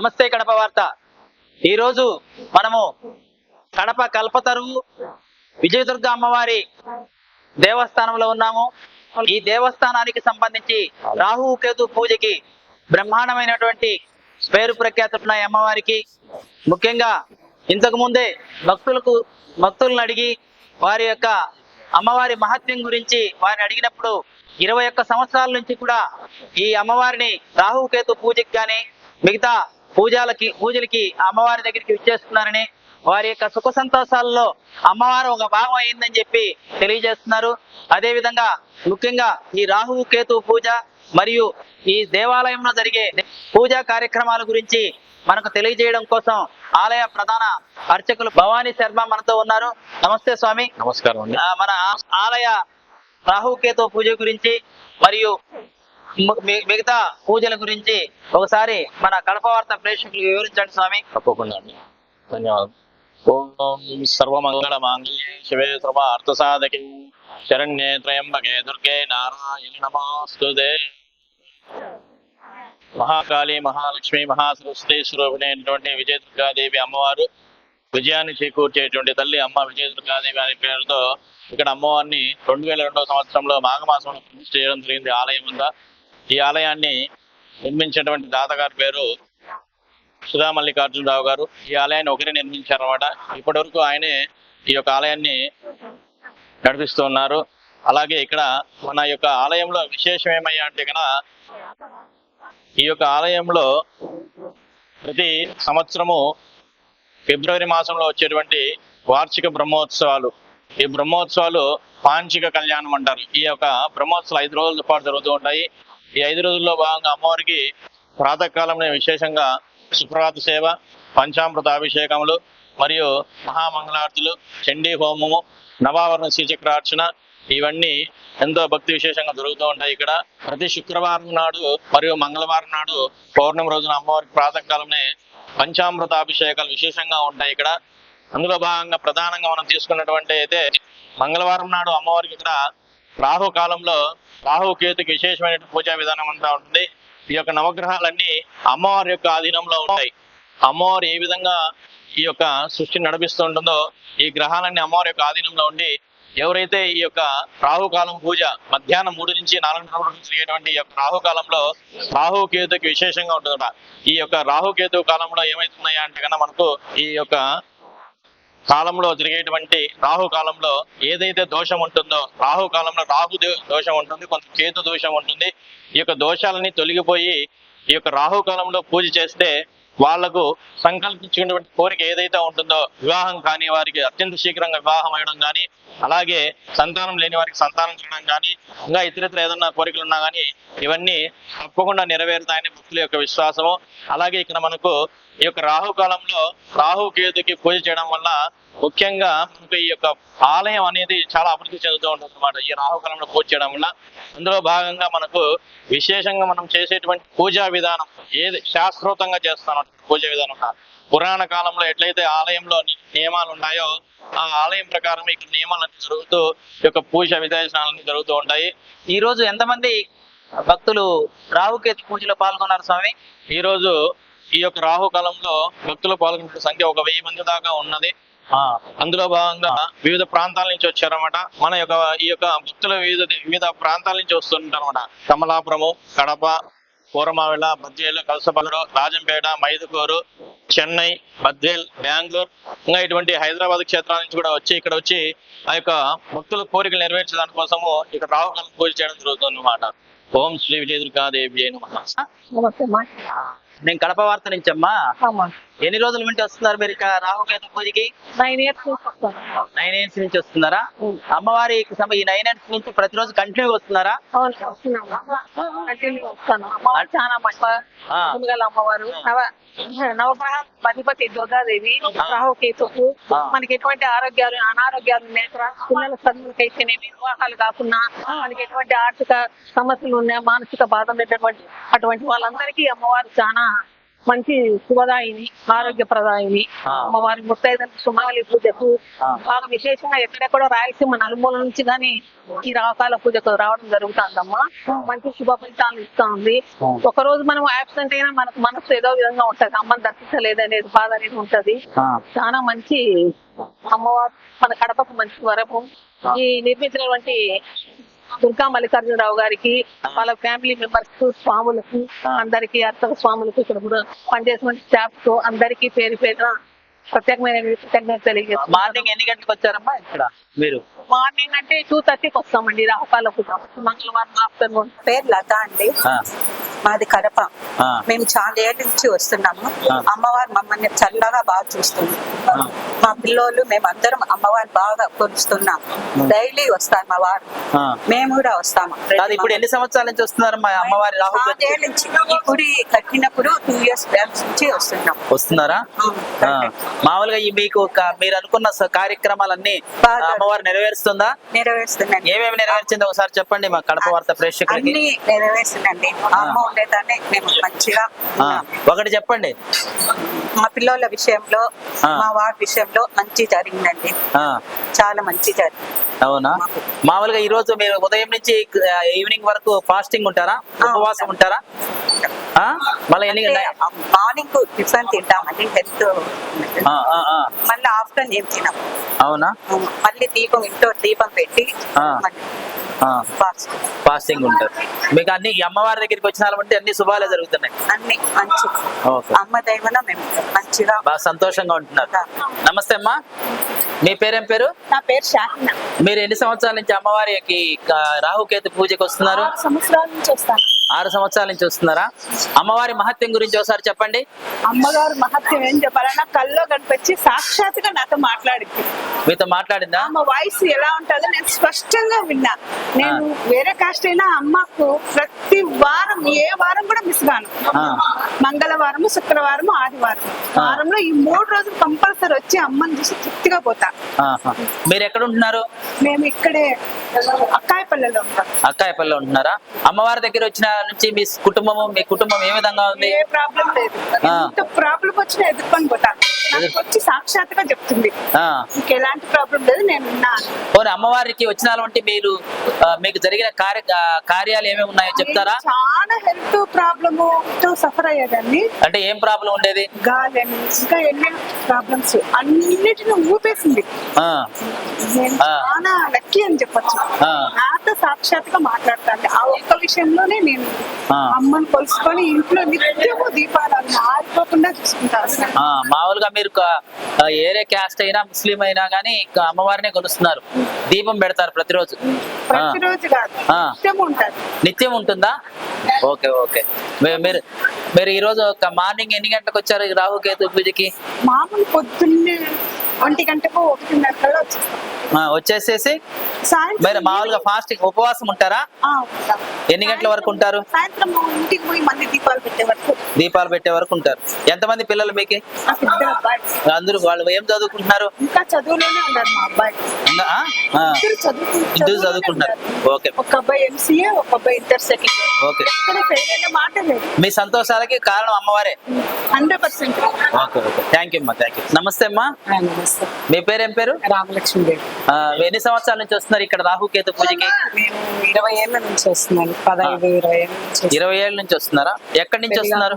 నమస్తే కడప వార్త. ఈరోజు మనము కడప కల్పతరువు విజయదుర్గ అమ్మవారి దేవస్థానంలో ఉన్నాము. ఈ దేవస్థానానికి సంబంధించి రాహు కేతు పూజకి బ్రహ్మాండమైనటువంటి పేరు ప్రఖ్యాతున్నాయి అమ్మవారికి ముఖ్యంగా ఇంతకు ముందే భక్తులకు భక్తులను అడిగి వారి యొక్క అమ్మవారి మహత్యం గురించి వారిని అడిగినప్పుడు ఇరవై ఒక్క సంవత్సరాల నుంచి కూడా ఈ అమ్మవారిని రాహుకేతు పూజకి కానీ మిగతా పూజలకి పూజలకి అమ్మవారి దగ్గరికి విచ్చేస్తున్నారని వారి యొక్క సుఖ సంతోషాల్లో అమ్మవారు ఒక భాగం అయిందని చెప్పి తెలియజేస్తున్నారు. అదే విధంగా ముఖ్యంగా ఈ రాహు కేతు పూజ మరియు ఈ దేవాలయంలో జరిగే పూజా కార్యక్రమాల గురించి మనకు తెలియజేయడం కోసం ఆలయ ప్రధాన అర్చకులు భవానీ శర్మ మనతో ఉన్నారు. నమస్తే స్వామి. నమస్కారం మన ఆలయ రాహుకేతు పూజ గురించి మరియు మిగతా పూజల గురించి ఒకసారి మన కడప వార్త ప్రేక్షకులు వివరించండి స్వామి. తప్పకుండా. అండి ధన్యవాదాలు ఓం సర్వమంగళ మాంగళ్యే శివే సర్వ అర్థ సాధకి శరణ్యే త్రయంబకే దుర్గే నారాయణ నమాస్తుదే మహాకాళి మహాలక్ష్మి మహాసరస్వతి స్వరూపిణైనటువంటి విజయదుర్గాదేవి అమ్మవారు విజయాన్ని చేకూర్చేటువంటి తల్లి అమ్మ విజయదుర్గాదేవి అనే పేరుతో ఇక్కడ అమ్మవారిని రెండు వేల రెండవ సంవత్సరంలో మాఘమాసంలో ప్రతిష్ఠ చేయడం జరిగింది ఆలయం ఉందా ఈ ఆలయాన్ని నిర్మించినటువంటి దాతగారి పేరు సుధామల్లికార్జునరావు గారు. ఈ ఆలయాన్ని ఒకరే నిర్మించారన్నమాట. ఇప్పటి వరకు ఆయనే ఈ యొక్క ఆలయాన్ని నడిపిస్తూ ఉన్నారు. అలాగే ఇక్కడ మన యొక్క ఆలయంలో విశేషం ఏమయ్యా అంటే కన ఈ యొక్క ఆలయంలో ప్రతి సంవత్సరము ఫిబ్రవరి మాసంలో వచ్చేటువంటి వార్షిక బ్రహ్మోత్సవాలు. ఈ బ్రహ్మోత్సవాలు పాంచిక కళ్యాణం అంటారు. ఈ యొక్క బ్రహ్మోత్సవాలు ఐదు రోజుల పాటు జరుగుతూ ఉంటాయి. ఈ ఐదు రోజుల్లో భాగంగా అమ్మవారికి ప్రాతకాలంలో విశేషంగా సుప్రభాత సేవ పంచామృత అభిషేకములు మరియు మహామంగళార్తులు చండీ హోమము నవావరణ శ్రీచక్రార్చన ఇవన్నీ ఎంతో భక్తి విశేషంగా జరుగుతూ ఉంటాయి ఇక్కడ. ప్రతి శుక్రవారం నాడు మరియు మంగళవారం నాడు పౌర్ణమి రోజున అమ్మవారికి ప్రాతకాలంలో పంచామృత అభిషేకాలు విశేషంగా ఉంటాయి ఇక్కడ. అందులో భాగంగా ప్రధానంగా మనం తీసుకున్నటువంటి అయితే మంగళవారం నాడు అమ్మవారికి ఇక్కడ రాహు కాలంలో రాహు కేతుకి విశేషమైన పూజా విధానం అంతా ఉంటుంది. ఈ యొక్క నవగ్రహాలన్నీ అమ్మవారి యొక్క ఆధీనంలో ఉంటాయి. అమ్మవారు ఏ విధంగా ఈ యొక్క సృష్టిని నడిపిస్తూ ఉంటుందో ఈ గ్రహాలన్నీ అమ్మవారి యొక్క ఆధీనంలో ఉండి ఎవరైతే ఈ యొక్క రాహుకాలం పూజ మధ్యాహ్నం మూడు నుంచి నాలుగు వరకు జరిగేటువంటి ఈ యొక్క రాహుకాలంలో రాహుకేతుకి విశేషంగా ఉంటుందట. ఈ యొక్క రాహుకేతు కాలంలో ఏమైతున్నాయా అంటే కన్నా మనకు ఈ యొక్క కాలంలో జరిగేటువంటి రాహు కాలంలో ఏదైతే దోషం ఉంటుందో రాహు కాలంలో రాహు దో- దోషం ఉంటుంది కొంత కేతు దోషం ఉంటుంది ఈ యొక్క దోషాలని తొలగిపోయి ఈ యొక్క రాహు కాలంలో పూజ చేస్తే వాళ్ళకు సంకల్పించుకున్నటువంటి కోరిక ఏదైతే ఉంటుందో వివాహం కాని వారికి అత్యంత శీఘ్రంగా వివాహం అయ్యడం కానీ అలాగే సంతానం లేని వారికి సంతానం చేయడం కానీ ఇంకా ఇతరితర ఏదన్నా కోరికలు ఉన్నా కానీ ఇవన్నీ తప్పకుండా నెరవేరుతాయని భక్తుల యొక్క విశ్వాసము. అలాగే ఇక్కడ మనకు ఈ యొక్క రాహు కాలంలో రాహు పూజ చేయడం వల్ల ముఖ్యంగా మనకు ఈ యొక్క ఆలయం అనేది చాలా అభివృద్ధి చెందుతూ ఉంటుంది అనమాట ఈ రాహు కాలంలో పూజ చేయడం వల్ల అందులో భాగంగా మనకు విశేషంగా మనం చేసేటువంటి పూజా విధానం ఏది శాస్త్రోతంగా చేస్తాం పూజా విధానం. పురాణ కాలంలో ఎట్లయితే ఆలయంలో నియమాలు ఉన్నాయో ఆ ఆలయం ప్రకారం ఇక్కడ నియమాలన్నీ జరుగుతూ ఈ యొక్క పూజ విధానాలన్నీ జరుగుతూ ఉంటాయి. ఈ రోజు ఎంతమంది భక్తులు రాహుకేతు పూజలో పాల్గొన్నారు స్వామి? ఈ రోజు ఈ యొక్క రాహు కాలంలో భక్తులు పాల్గొనే సంఖ్య ఒక వెయ్యి మంది దాకా ఉన్నది. ఆ, అందులో భాగంగా వివిధ ప్రాంతాల నుంచి వచ్చారన్నమాట. మన యొక్క ఈ యొక్క భక్తులు వివిధ వివిధ ప్రాంతాల నుంచి వస్తుంటారన్నమాట. కమలాపురము కడప కూరమావిళ బద్వేలు కలసపల్లి రాజంపేట మైదుకూరు చెన్నై బద్వేల్ బెంగళూరు ఇంకా ఇటువంటి హైదరాబాద్ క్షేత్రాల నుంచి కూడా వచ్చి ఇక్కడ వచ్చి ఆ యొక్క భక్తుల కోరికలు నెరవేర్చడానికి కోసము ఇక్కడ రాహుకాలం పూజ చేయడం జరుగుతుంది అన్నమాట ఓం శ్రీ విజయదుర్గాదేవి అయిన నమస్తే నేను కడప వార్త నుంచి అమ్మా. ఎన్ని రోజుల నుండి వస్తున్నారు మీరు ఇక రాహుకేతు పూజకి? నైన్ ఇయర్స్ నైన్ ఇయర్స్ నుంచి వస్తున్నారా? అమ్మవారి ఈ నైన్ ఇయర్స్ నుంచి ప్రతిరోజు కంటిన్యూ వస్తున్నారా? చాలా అమ్మవారు. నవగ్రహ అధిపతి దుర్గాదేవి రాహుకేతుకు. మనకి ఎటువంటి ఆరోగ్యాలు అనారోగ్యాలు లేక పిల్లల చదువులకైతేనేమి వివాహాలు కాకుండా మనకి ఎటువంటి ఆర్థిక సమస్యలు ఉన్నా మానసిక బాధ ఉన్నటువంటి అటువంటి వాళ్ళందరికీ అమ్మవారు చాలా మంచి శుభదాయిని ఆరోగ్యప్రదాయిని. ఆ. అమ్మవారి ముత్తైదని సుమాలి పూజకు. బాగా విశేషంగా ఎక్కడెక్కడో రాయలసీమ నలుమూల నుంచి గాని ఈ రాకాల పూజకు రావడం జరుగుతుందమ్మా. మంచి శుభ ఫలితాలు ఇస్తా ఉంది ఆ. ఒక రోజు మనం యాబ్సెంట్ అయినా మనకు మనసు ఏదో విధంగా ఉంటది. అమ్మని దర్శించలేదు అనేది బాధ అనేది ఉంటది. చాలా మంచి అమ్మవారు మన కడపకు మంచి వరము. ఈ నిర్మించినటువంటి దుర్గా మల్లికార్జునరావు గారికి వాళ్ళ ఫ్యామిలీ మెంబర్స్ స్వాములకు అందరికి అర్చక స్వాములకు ఇక్కడ కూడా పనిచేసిన స్టాఫ్కు అందరికి పేరు పేరున ప్రత్యేకమైన కృతజ్ఞత తెలియజేస్తున్నాను. మార్నింగ్ ఎన్ని గంటలకు వచ్చారమ్మా ఇక్కడ మీరు? మార్నింగ్ అంటే టూ థర్టీకి వస్తామండి రాకాలకు మంగళవారం ఆఫ్టర్నూన్. పేరు లత అండి. ఆ, మాది కడప. ఆ. మేము చాలా ఏళ్ళ నుంచి వస్తున్నాము. అమ్మవారు మమ్మల్ని చల్లగా బాగా చూస్తుంది. మా పిల్లోళ్ళు మేము అందరం అమ్మవారు బాగా కొలుస్తున్నాం డైలీ వస్తారు మా వారు. ఆ. మేము కూడా వస్తాము. ఇప్పుడు ఎన్ని సంవత్సరాల నుంచి అమ్మవారి ఏళ్ళ నుంచి ఈ గుడి కట్టినప్పుడు టూ ఇయర్స్ నుంచి వస్తున్నాం. వస్తున్నారా? మామూలుగా మీకు ఒక మీరు అనుకున్న కార్యక్రమాలన్నీ. అమ్మవారు నెరవేరుస్తుందా? నెరవేరుస్తుందండి. ఏమేమి నెరవేర్చిందో ఒకసారి చెప్పండి మా కడప వార్త ప్రేక్షకులకి. అన్ని నెరవేరుస్తుందండి. మా అమ్మ ఉండేదాన్ని మేము మంచిగా ఆ. ఒకటి చెప్పండి. మా పిల్లల విషయంలో ఆ. మా వారి విషయంలో మంచి జరిగిందండి. ఆ, చాలా మంచి జరిగింది. అవునా? మామూలుగా ఈ రోజు మీరు ఉదయం నుంచి ఆ, ఈవినింగ్ వరకు ఫాస్టింగ్ ఉంటారా? ఉపవాసం ఉంటారా? ఆ? మళ్ళీ ఎన్ని మార్నింగ్ టిఫిన్ తింటామండి హెల్త్ ఆ, ఆ, ఆ. మళ్ళీ ఆఫ్టర్నూన్ తినాం. అవునా? మళ్ళీ దీపం ఇంట్లో దీపం పెట్టి. ఫాస్టింగ్. ఉంటారు మీకు అన్ని అమ్మవారి దగ్గరికి వచ్చినారంటే అన్ని శుభాలే జరుగుతున్నాయి. అన్ని మంచి. అమ్మ దైవన మేము మంచిగా బాగా సంతోషంగా ఉంటున్నారు. నమస్తే అమ్మా. మీ పేరేం పేరు? నా పేరు షాహినా. మీరు ఎన్ని సంవత్సరాల నుంచి అమ్మవారికి రాహుకేతు పూజకి వస్తున్నారు? సంవత్సరాల నుంచి వస్తాను. ఆరు సంవత్సరాల నుంచి వస్తున్నారా? అమ్మవారి మహత్యం గురించి ఒకసారి చెప్పండి. అమ్మగారు మహత్యం ఏం చెప్పాలన్నా కల్లో కనిపించి సాక్షాత్గా నాతో మాట్లాడింది. మీతో మాట్లాడిందా? ఆమె వాయిస్ ఎలా ఉంటుందో నేను స్పష్టంగా విన్నా. నేను వేరే కాస్ట్ అయినా అమ్మకు ప్రతి వారం ఏ వారం కూడా మిస్ కాను ఆ. మంగళవారము శుక్రవారము ఆదివారం. వారంలో ఈ మూడు రోజులు కంపల్సరీ వచ్చి అమ్మని చూసి తృప్తిగా పోతా. మీరు ఎక్కడ ఉంటున్నారు? మేము ఇక్కడే అక్కాయపల్లెలో ఉంటాం. అక్కాయపల్లిలో ఉంటున్నారా? అమ్మవారి దగ్గర వచ్చిన నుంచి మీ కుటుంబము మీ కుటుంబం ఏ విధంగా ఉంది? ఏ ప్రాబ్లం లేదు. ప్రాబ్లం వచ్చినా ఎదుర్కొని పోతా. నాకు వచ్చి సాక్షాత్గా చెప్తుంది. మీకు ఎలాంటి ప్రాబ్లం లేదు నేను పోనీ అమ్మవారికి వచ్చినాలంటే మీరు ఆ, మీకు జరిగిన కార్య కార్యాలు ఏమేమి ఉన్నాయో చెప్తారా? చాలా హెల్త్ ప్రాబ్లము తో సఫర్ అయ్యేదాన్ని. అంటే ఏం ప్రాబ్లం ఉండేది? గాలని ఇంకా ఎన్నో ప్రాబ్లమ్స్ అన్నిటిని ఊపేసింది. చాలా లక్కీ అని చెప్పొచ్చు. నాతో సాక్షాత్గా మాట్లాడతాను ఆ ఒక్క విషయంలోనే నేను. అమ్మని కొలుసుకొని ఇంట్లో నిత్యము దీపాలను ఆరిపోకుండా చూసుకుంటాను. మామూలుగా మీరు ఏరే క్యాస్ట్ అయినా ముస్లిం అయినా కానీ అమ్మవారినే కొలుస్తున్నారు. దీపం పెడతారు ప్రతిరోజు. నిత్యం ఉంటుంది. Okay okay. మీరు మీరు ఈ రోజు ఒక మార్నింగ్ ఎన్ని గంటలకు వచ్చారు? రాహుకేతు పూజకి? మామూలు పొద్దున్నే ఒంటి గంటకు ఒకటిన్నర కల్లా వచ్చేస్తాం. ఆ, వచ్చేసేసి సాయంత్రం మామూలుగా ఫాస్టింగ్ ఉపవాసం ఉంటారా. ఎన్ని గంటల వరకు ఉంటారు? సాయంత్రం ఇంటికి పోయి మళ్ళీ దీపాలు పెట్టే వరకు. దీపాలు పెట్టే వరకు ఉంటారు. ఎంతమంది పిల్లలు మీకు? అందరూ వాళ్ళు ఏం చదువుకుంటున్నారు? ఇంకా చదువులోనే ఉన్నారు మా అబ్బాయి. ఇద్దరు చదువు ఇద్దరు చదువులోనే చదువుకుంటున్నారు. ఓకే. ఒక అబ్బాయి ఎంసీఏ ఒక అబ్బాయి ఇంటర్ సెకండ్ ఓకే. మీ సంతోషాలకి కారణం అమ్మవారే. Hundred percent. Okay okay. Thank you అమ్మా థ్యాంక్ యూ నమస్తే అమ్మా. నమస్తే. మీ పేరేం పేరు? రామలక్ష్మి దేవి ఎన్ని సంవత్సరాల నుంచి వస్తున్నారు ఇక్కడ రాహుకేతు పూజకి? ఇరవై ఏళ్ళ నుంచి వస్తున్నాను పదహైదు ఇరవై. ఇరవై ఏళ్ళ నుంచి వస్తున్నారా? ఎక్కడి నుంచి వస్తున్నారు?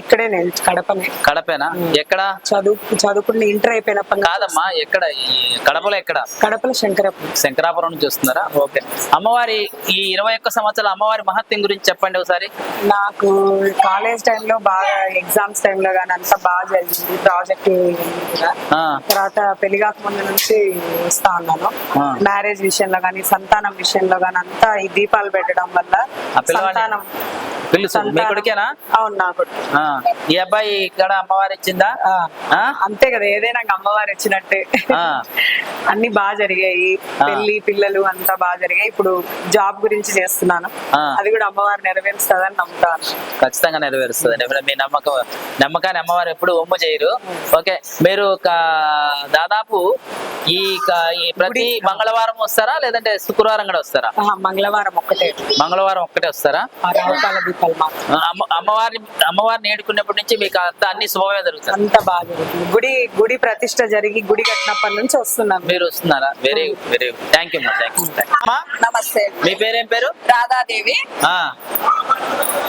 ఇక్కడే నేను కడపనే. కడపేనా? ఎక్కడ? చదువు చదువుకున్న ఇంటర్ అయిపోయిన కాదమ్మా ఎక్కడ? ఈ కడపలో ఎక్కడ? కడపలో శంకరపురం. శంకరాపురం నుంచి వస్తున్నారా? ఓకే. అమ్మవారి ఈ ఇరవై ఒక్క సంవత్సరాల అమ్మవారి మహత్యం గురించి చెప్పండి ఒకసారి. నాకు కాలేజ్ టైంలో బాగా ఎగ్జామ్స్ టైంలో కానీ అంతా బాగా జరిగింది. ప్రాజెక్ట్ తర్వాత పెళ్ళి కాక ముందు నుంచి వస్తా ఉన్నాను. మ్యారేజ్ విషయంలో కానీ సంతానం విషయంలో కానీ అంతా ఈ దీపాలు పెట్టడం వల్ల సంతానం పిలుసు మీ సంతానం- కొడుకేనా? అవును నా కొడుకు. ఆ, ఈ అబ్బాయి ఇక్కడ అమ్మవారి ఇచ్చిందా? అంతే కదా ఏదైనా అమ్మవారు ఇచ్చినట్టే. అన్ని బాగా జరిగాయి. పెళ్ళి పిల్లలు అంతా బాగా జరిగాయి. ఇప్పుడు జాబ్ గురించి చేస్తున్నాను. అది కూడా అమ్మవారు నెరవేరుస్తుందని నమ్ముతాను. ఖచ్చితంగా నెరవేరుస్తుంది మీ నమ్మకం నమ్మకాన్ని అమ్మవారు ఎప్పుడు ఒమ్ము చేయరు. ఓకే మీరు ఒక దాదాపు ఈ ప్రతి మంగళవారం వస్తారా? లేదంటే శుక్రవారం కూడా వస్తారా? మంగళవారం ఒక్కటే. మంగళవారం ఒక్కటే వస్తారా? అమ్మవారిని అమ్మవారిని నేడుకున్నప్పటి నుంచి మీకు అంతా అన్ని శుభమే జరుగుతుంది అంత బాగా గుడి గుడి ప్రతిష్ట జరిగి గుడి కట్టినప్పటి నుంచి వస్తున్నాను మీరు వస్తున్నారా? Very very good thank you నమస్తే. మీ పేరేం పేరు? రాధాదేవి.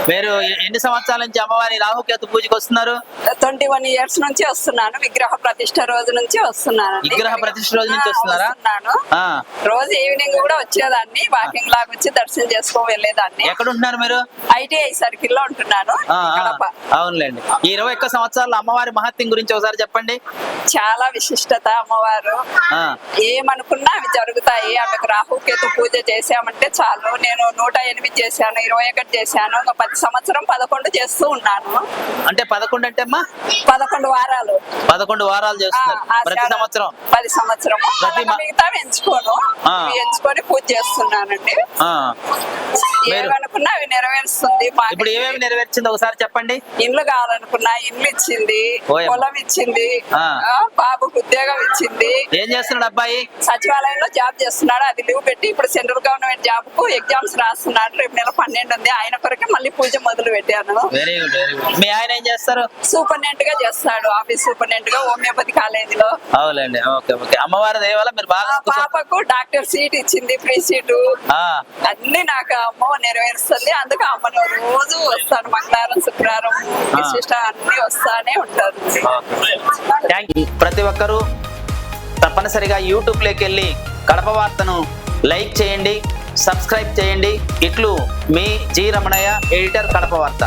మీరు ఎన్ని సంవత్సరాల నుంచి అమ్మవారి రాహుకేతు పూజకి వస్తున్నారు? ట్వంటీ వన్ ఇయర్స్ నుంచి వస్తున్నాను. విగ్రహ ప్రతిష్ట రోజు నుంచి వస్తున్నాను విగ్రహ ప్రతిష్ఠ రోజు నుంచి వస్తున్నారా? రోజు ఈవినింగ్ కూడా వచ్చేదాన్ని. వాకింగ్ లాగా వచ్చి దర్శనం చేసుకొని వెళ్ళేదాన్ని. ఎక్కడ ఉంటున్నారు మీరు? ఐటీఐ సర్కిల్లో ఉంటున్నాను. అవునులేండి. ఈ ఇరవై ఒక్క సంవత్సరాల అమ్మవారి మహత్యం గురించి ఒకసారి చెప్పండి. చాలా విశిష్టత అమ్మవారు. ఏమనుకున్నా అవి జరుగుతాయి. ఆమెకు రాహుకేతు పూజ చేసామంటే చాలు. నేను నూట ఎనిమిది చేశాను ఇరవై ఒకటి చేశాను. ఒక పది సంవత్సరం పదకొండు చేస్తూ ఉన్నాను. అంటే పదకొండు అంటే అమ్మా? పదకొండు వారాలు. పదకొండు వారాలు చేస్తున్నారు. ప్రతి సంవత్సరం? పది సంవత్సరం. ప్రతి మిగతా ఎంచుకోను. ఎంచుకొని పూజ చేస్తున్నానండి. ఏమనుకున్నా అవి నెరవేరుస్తుంది ఇప్పుడు ఏమేమి నెరవేర్చింది ఒకసారి చెప్పండి? ఇండ్లు కావాలనుకున్నా ఇండ్లు ఇచ్చింది. పొలం ఇచ్చింది బాబుకు ఉద్యోగం ఇచ్చింది. ఏం చేస్తున్నాడు అబ్బాయి? సచివాలయంలో జాబ్ చేస్తున్నాడు అది లీవ్ పెట్టి ఇప్పుడు సెంట్రల్ గవర్నమెంట్ జాబ్కు ఎగ్జామ్స్ రాస్తున్నాడు. రేపు నెల పన్నెండు ఉంది. ఆయన కొరకే మళ్ళీ పూజ మొదలు పెట్టాను. మీ ఆయన ఏం చేస్తారు? సూపరింటెండెంట్గా చేస్తాడు ఆఫీస్ సూపరింటెండెంట్గా హోమియోపతి కాలేజీలో అవునండి ఓకే ఓకే. అమ్మవారి మీరు బాగా పాపకు డాక్టర్ సీట్ ఇచ్చింది ఫ్రీ సీటు. అన్ని నాకు అమ్మ నెరవేరుస్తుంది. అందుకే అమ్మను రోజు వస్తాను మంగళవారం శుక్రవారం విశిష్ట అన్ని వస్తానే ఉంటారు. ప్రతి ఒక్కరూ తప్పనిసరిగా యూట్యూబ్లోకి వెళ్ళి కడప వార్తను లైక్ చేయండి సబ్స్క్రైబ్ చేయండి. ఇట్లు మీ జి రమణయ్య ఎడిటర్ కడప వార్త.